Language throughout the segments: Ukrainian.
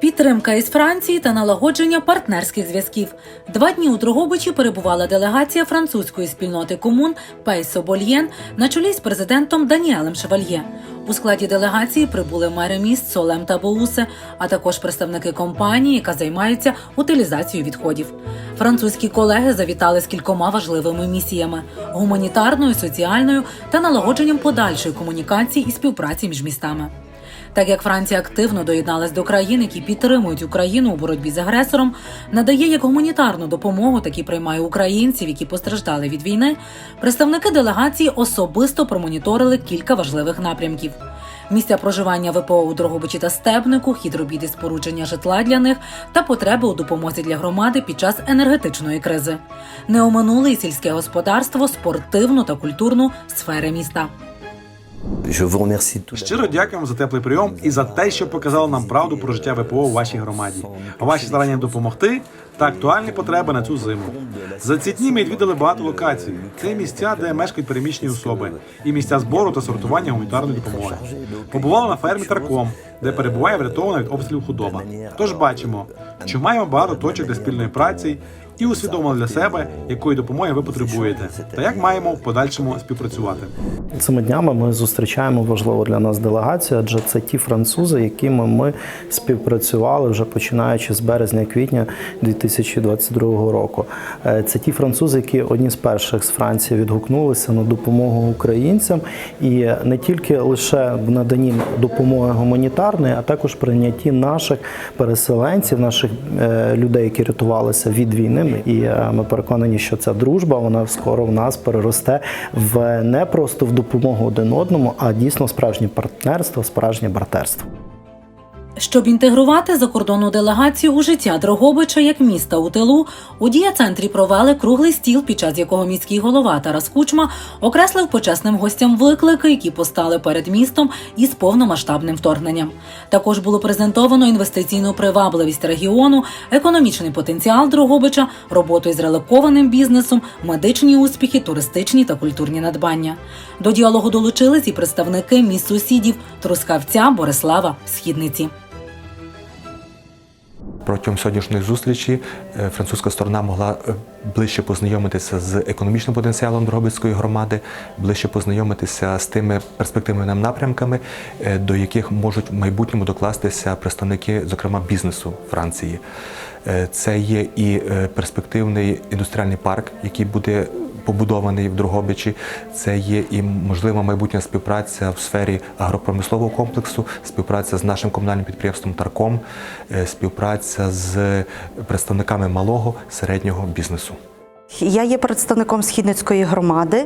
Підтримка із Франції та налагодження партнерських зв'язків. Два дні у Дрогобичі перебувала делегація французької спільноти комун Пейсо Больєн на чолі з президентом Даніелем Шевальє. У складі делегації прибули мери міст Солем та Боусе, а також представники компанії, яка займається утилізацією відходів. Французькі колеги завітали з кількома важливими місіями: гуманітарною, соціальною та налагодженням подальшої комунікації і співпраці між містами. Так як Франція активно доєдналась до країн, які підтримують Україну у боротьбі з агресором, надає як гуманітарну допомогу, так і приймає українців, які постраждали від війни. Представники делегації особисто промоніторили кілька важливих напрямків. Місця проживання ВПО у Дрогобичі та Стебнику, хід робіт спорудження житла для них та потреби у допомозі для громади під час енергетичної кризи. Не оминули і сільське господарство, спортивну та культурну сфери міста. Щиро дякуємо за теплий прийом і за те, що показали нам правду про життя ВПО у вашій громаді. Ваші старання допомогти та актуальні потреби на цю зиму. За ці дні ми відвідали багато локацій. Це місця, де мешкають переміщені особи, і місця збору та сортування гуманітарної допомоги. Побували на фермі Тарком, де перебуває врятована від обстрілів худоба. Тож бачимо, що маємо багато точок для спільної праці і усвідомили для себе, якої допомоги ви потребуєте, та як маємо в подальшому співпрацювати. Цими днями ми зустрічаємо важливу для нас делегацію, адже це ті французи, якими ми співпрацювали вже починаючи з березня-квітня 2022 року. Е, Це ті французи, які одні з перших з Франції відгукнулися на допомогу українцям, і не тільки лише в наданні допомоги гуманітарної, а також прийнятті наших переселенців, наших е, людей, які рятувалися від війни. І е, ми переконані, що ця дружба вона скоро в нас переросте в не просто в допомогу один одному, а дійсно справжнє партнерство, справжнє братерство. Щоб інтегрувати закордонну делегацію у життя Дрогобича як міста у тилу, у дія-центрі провели круглий стіл, під час якого міський голова Тарас Кучма окреслив почесним гостям виклики, які постали перед містом із повномасштабним вторгненням. Також було презентовано інвестиційну привабливість регіону, економічний потенціал Дрогобича, роботу із релокованим бізнесом, медичні успіхи, туристичні та культурні надбання. До діалогу долучились і представники міст сусідів Трускавця, Борислава, Східниці. Протягом сьогоднішньої зустрічі е, французька сторона могла е, ближче познайомитися з економічним потенціалом Дрогобицької громади, ближче познайомитися з тими перспективними напрямками, е, до яких можуть в майбутньому докластися представники, зокрема бізнесу Франції. Це є і перспективний індустріальний парк, який буде побудований в Другобичі. Це є і можлива майбутня співпраця в сфері агропромислового комплексу, співпраця з нашим комунальним підприємством Тарком, е, співпраця з представниками малого середнього бізнесу. Я є представником східницької громади.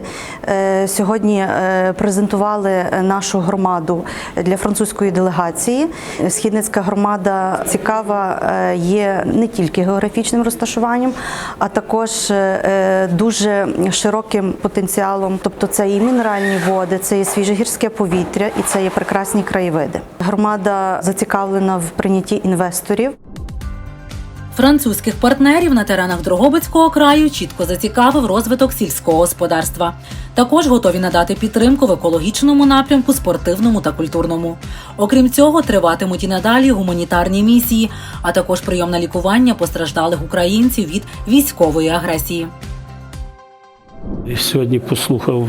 Е, Сьогодні е, презентували нашу громаду для французької делегації. Східницька громада цікава е, є не тільки географічним розташуванням, а також дуже широким потенціалом. Тобто, це і мінеральні води, це і свіже гірське повітря, і це є прекрасні краєвиди. Громада зацікавлена в прийнятті інвесторів. Французьких партнерів на теренах Дрогобицького краю чітко зацікавив розвиток сільського господарства. Також готові надати підтримку в екологічному напрямку, спортивному та культурному. Окрім цього, триватимуть і надалі гуманітарні місії, а також прийом на лікування постраждалих українців від військової агресії. Сьогодні послухав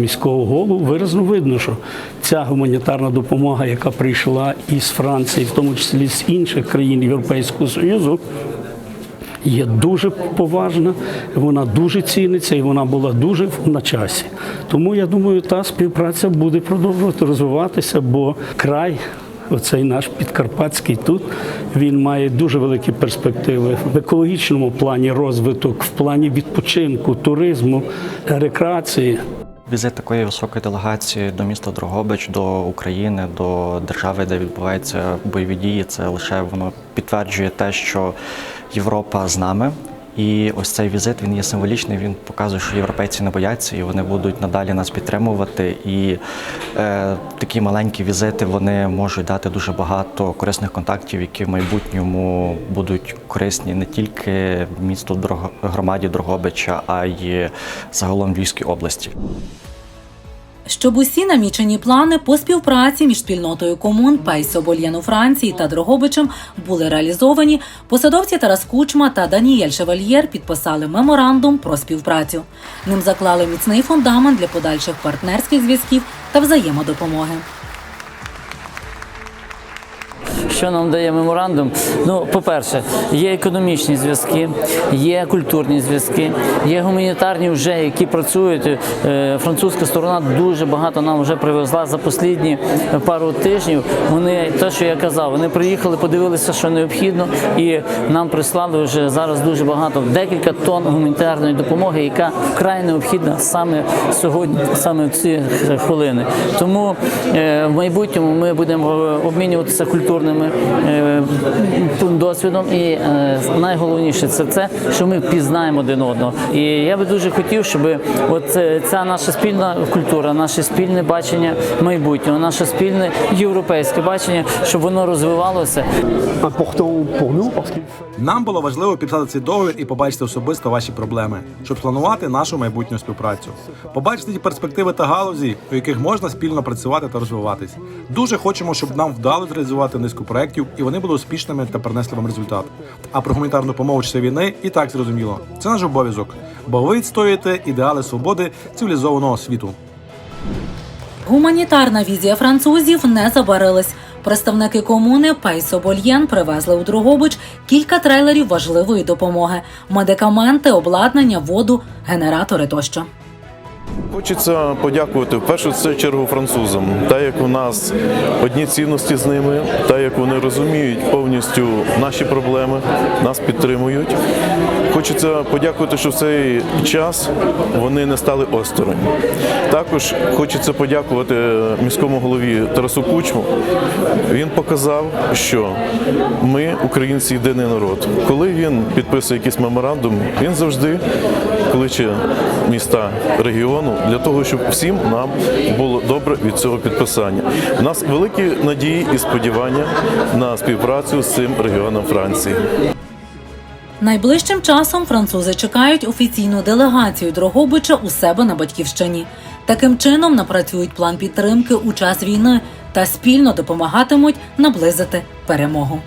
міського голову, виразно видно, що ця гуманітарна допомога, яка прийшла із Франції, в тому числі з інших країн Європейського Союзу, є дуже поважна, вона дуже ціниться і вона була дуже на часі. Тому я думаю, та співпраця буде продовжувати розвиватися, бо край. Оцей наш підкарпатський тут він має дуже великі перспективи в екологічному плані розвиток, в плані відпочинку, туризму, рекреації. Візит такої високої делегації до міста Дрогобич, до України, до держави, де відбуваються бойові дії, це лише воно підтверджує те, що Європа з нами. І ось цей візит він є символічний. Він показує, що європейці не бояться і вони будуть надалі нас підтримувати. І е, такі маленькі візити вони можуть дати дуже багато корисних контактів, які в майбутньому будуть корисні не тільки місту Дрог... громаді Дрогобича, а й загалом Львівській області. Щоб усі намічені плани по співпраці між спільнотою комун Пейсобольєн у Франції та Дрогобичем були реалізовані, посадовці Тарас Кучма та Даніель Шевальєр підписали меморандум про співпрацю. Ним заклали міцний фундамент для подальших партнерських зв'язків та взаємодопомоги. Що нам дає меморандум? Ну, по-перше, є економічні зв'язки, є культурні зв'язки, є гуманітарні вже, які працюють. Е, Французька сторона дуже багато нам вже привезла за останні пару тижнів. Вони те, що я казав, вони приїхали, подивилися, що необхідно, і нам прислали вже зараз дуже багато, декілька тонн гуманітарної допомоги, яка вкрай необхідна саме сьогодні, саме в ці хвилини. Тому е, в майбутньому ми будемо е, обмінюватися культурними е, досвідом. І е, найголовніше це те, що ми впізнаємо один одного. І я би дуже хотів, щоб от е, ця наша спільна культура, наше спільне бачення майбутнього, наше спільне європейське бачення, щоб воно розвивалося. Нам було важливо підписати цей договір і побачити особисто ваші проблеми, щоб планувати нашу майбутню співпрацю, побачити ті перспективи та галузі, у яких можна спільно працювати та розвиватись. Дуже хочемо, щоб нам вдалося реалізувати низку проєктів, і вони були успішними та принесли вам результат. А про гуманітарну допомогу в часи війни і так зрозуміло. Це наш обов'язок, бо ви відстоюєте ідеали свободи цивілізованого світу. Гуманітарна візія французів не забарилась. Представники комуни Пейсо Больєн привезли у Дрогобич кілька трейлерів важливої допомоги: медикаменти, обладнання, воду, генератори тощо. Хочеться подякувати в першу чергу французам, так як у нас одні цінності з ними, так як вони розуміють повністю наші проблеми, нас підтримують. Хочеться подякувати, що в цей час вони не стали осторонь. Також хочеться подякувати міському голові Тарасу Кучму. Він показав, що ми, українці, єдиний народ. Коли він підписує якийсь меморандум, він завжди кличе міста регіону для того, щоб всім нам було добре від цього підписання. У нас великі надії і сподівання на співпрацю з цим регіоном Франції. Найближчим часом французи чекають офіційну делегацію Дрогобича у себе на батьківщині. Таким чином напрацюють план підтримки у час війни та спільно допомагатимуть наблизити перемогу.